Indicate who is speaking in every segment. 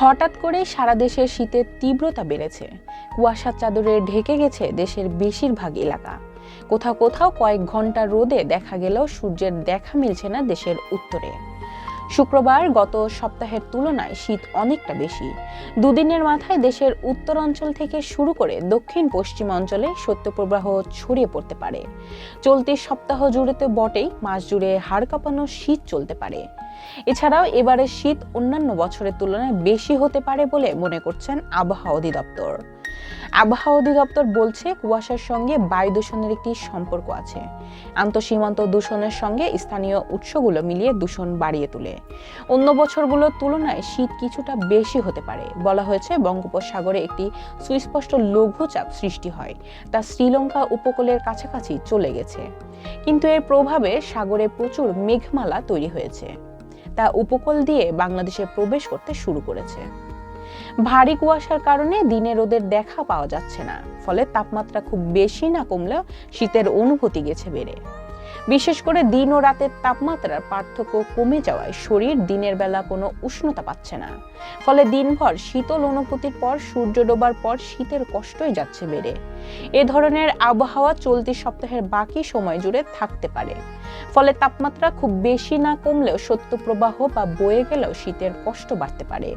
Speaker 1: হঠাৎ করেই সারা দেশের শীতের তীব্রতা বেড়েছে। কুয়াশার চাদরে ঢেকে গেছে দেশের বেশিরভাগ এলাকা। কোথাও কোথাও কয়েক ঘণ্টা রোদে দেখা গেলেও সূর্যের দেখা মিলছে না দেশের উত্তরে। শুক্রবার গত সপ্তাহের তুলনায় শীত অনেকটা বেশি। দুদিনের মাথায় দেশের উত্তর অঞ্চল থেকে শুরু করে দক্ষিণ পশ্চিম অঞ্চলে শৈত্যপ্রবাহ ছড়িয়ে পড়তে পারে। চলতি সপ্তাহ জুড়ে তো বটেই, মাস জুড়ে হাড় কাঁপানো শীত চলতে পারে। এছাড়াও এবারের শীত অন্যান্য বছরের তুলনায় বেশি হতে পারে বলে মনে করছেন আবহাওয়া অধিদপ্তর। আবহাওয়া অধিদপ্তর বলছে কুয়াশার সঙ্গে বায়ু দূষণের একটি সম্পর্ক আছে। আন্তঃসীমান্ত দূষণের সঙ্গে স্থানীয় উৎসগুলো মিলিয়ে দূষণ বাড়িয়ে তোলে। অন্য বছরগুলোর তুলনায় শীত কিছুটা বেশি হতে পারে, বলা হয়েছে বঙ্গোপসাগরে একটি সুস্পষ্ট লঘুচাপ সৃষ্টি হয়, তা শ্রীলঙ্কা উপকূলের কাছাকাছি চলে গেছে। কিন্তু এর প্রভাবে সাগরে প্রচুর মেঘমালা তৈরি হয়েছে, তা উপকূল দিয়ে বাংলাদেশে প্রবেশ করতে শুরু করেছে। ভারী কুয়াশার কারণে দিনে রোদের দেখা পাওয়া যাচ্ছে না। ফলে তাপমাত্রা খুব বেশি না কমলেও শীতের অনুভূতি গেছে বেড়ে। বিশেষ করে দিন ও রাতের তাপমাত্রার পার্থক্য কমে যাওয়ায় শরীর দিনের বেলা কোনো উষ্ণতা পাচ্ছে না। ফলে দিনভর শীতল অনুভূতির পর সূর্য ডোবার পর শীতের কষ্টই যাচ্ছে বেড়ে। এ ধরনের আবহাওয়া চলতি সপ্তাহের বাকি সময় জুড়ে থাকতে পারে। ফলে তাপমাত্রা খুব বেশি না কমলেও শৈত্যপ্রবাহ বা বয়ে গেলেও শীতের কষ্ট বাড়তে পারে।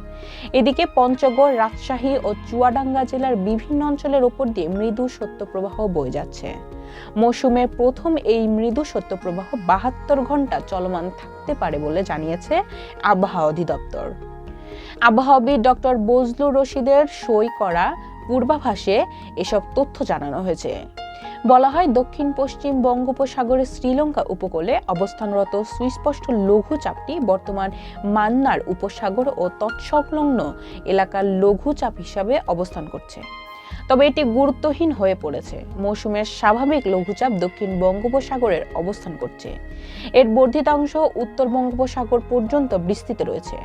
Speaker 1: এদিকে পঞ্চগড়, রাজশাহী ও চুয়াডাঙ্গা জেলার বিভিন্ন অঞ্চলের ওপর দিয়ে মৃদু শৈত্যপ্রবাহ বয়ে যাচ্ছে। মৌসুমের প্রথম এই মৃদু শৈত্যপ্রবাহ বাহাত্তর ঘণ্টা চলমান থাকতে পারে বলে জানিয়েছে আবহাওয়া অধিদপ্তর। আবহাওয়াবিদ ডক্টর বজলুর রশিদের সই করা পূর্বাভাসে এসব তথ্য জানানো হয়েছে। বলা হয়, দক্ষিণ পশ্চিম বঙ্গোপসাগরের শ্রীলঙ্কা উপকূলে অবস্থানরত সুস্পষ্ট লঘুচাপটি বর্তমান মান্নার উপসাগর ও তৎসংলগ্ন এলাকার লঘুচাপ হিসাবে অবস্থান করছে। তবে এটি গুরুত্বহীন হয়ে পড়েছে। মৌসুমের স্বাভাবিক লঘুচাপ দক্ষিণ বঙ্গোপসাগরের অবস্থান করছে। এর বর্ধিতাংশ উত্তর বঙ্গোপসাগর পর্যন্ত বিস্তৃত রয়েছে।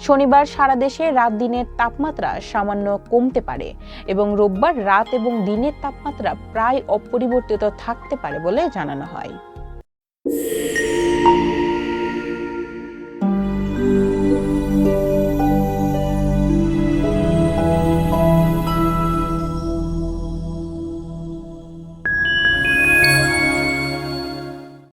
Speaker 1: শনিবার সারা দেশে রাত দিনের তাপমাত্রা সামান্য কমতে পারে এবং রোববার রাত এবং দিনের তাপমাত্রা প্রায় অপরিবর্তিত থাকতে পারে বলে জানানো হয়।